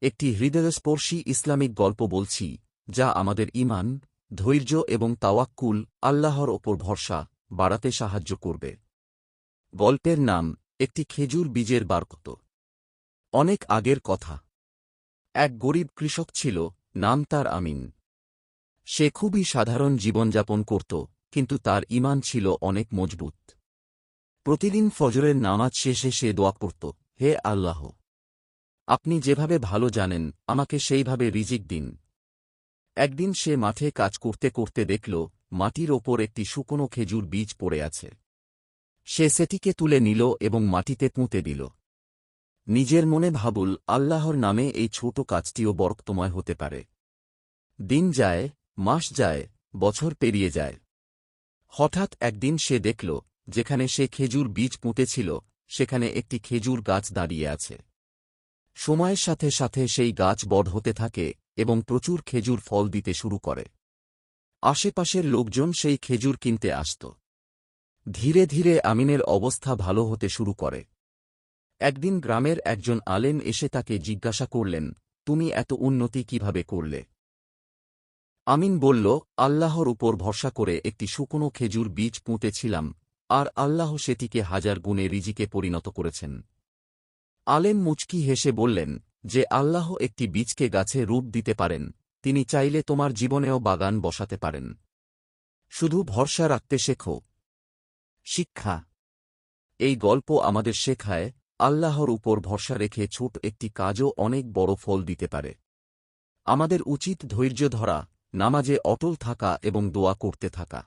একটি হৃদয়স্পর্শী ইসলামিক গল্প বলছি, যা আমাদের ইমান ধৈর্য এবং তাওয়াক্কুল আল্লাহর ওপর ভরসা বাড়াতে সাহায্য করবে। গল্পের নাম, একটি খেজুর বীজের বারকত। অনেক আগের কথা। এক গরিব কৃষক ছিল, নাম তার আমিন। সে খুবই সাধারণ জীবনযাপন করত, কিন্তু তার ইমান ছিল অনেক মজবুত। প্রতিদিন ফজরের নামাজ শেষে সে দোয়া করত, হে আল্লাহ! আপনি যেভাবে ভালো জানেন, আমাকে সেইভাবে রিজিক দিন। একদিন সে মাঠে কাজ করতে করতে দেখল, মাটির ওপর একটি শুকনো খেজুর বীজ পড়ে আছে। সে সেটিকে তুলে নিল এবং মাটিতে পুঁতে দিল। নিজের মনে ভাবুল, আল্লাহর নামে এই ছোট কাজটিও বরক্তময় হতে পারে। দিন যায়, মাস যায়, বছর পেরিয়ে যায়। হঠাৎ একদিন সে দেখল, যেখানে সে খেজুর বীজ পুঁতেছিল, সেখানে একটি খেজুর গাছ দাঁড়িয়ে আছে। সময়ের সাথে সাথে সেই গাছ বড় হতে থাকে এবং প্রচুর খেজুর ফল দিতে শুরু করে। আশেপাশের লোকজন সেই খেজুর কিনতে আসত। ধীরে ধীরে আমিনের অবস্থা ভালো হতে শুরু করে। একদিন গ্রামের একজন আলেম এসে তাকে জিজ্ঞাসা করলেন, তুমি এত উন্নতি কীভাবে করলে? আমিন বলল, আল্লাহর উপর ভরসা করে একটি শুকনো খেজুর বীজ পুঁতেছিলাম, আর আল্লাহ সেটিকে হাজার গুণে রিজিকে পরিণত করেছেন। আলেম মুচকি হেসে বললেন, যে আল্লাহ একটি বীজকে গাছে রূপ দিতে পারেন, তিনি চাইলে তোমার জীবনেও বাগান বসাতে পারেন। শুধু ভরসা রাখতে শেখো। শিক্ষা। এই গল্প আমাদের শেখায়, আল্লাহর উপর ভরসা রেখে ছোট একটি কাজও অনেক বড় ফল দিতে পারে। আমাদের উচিত ধৈর্য ধরা, নামাজে অটল থাকা এবং দোয়া করতে থাকা।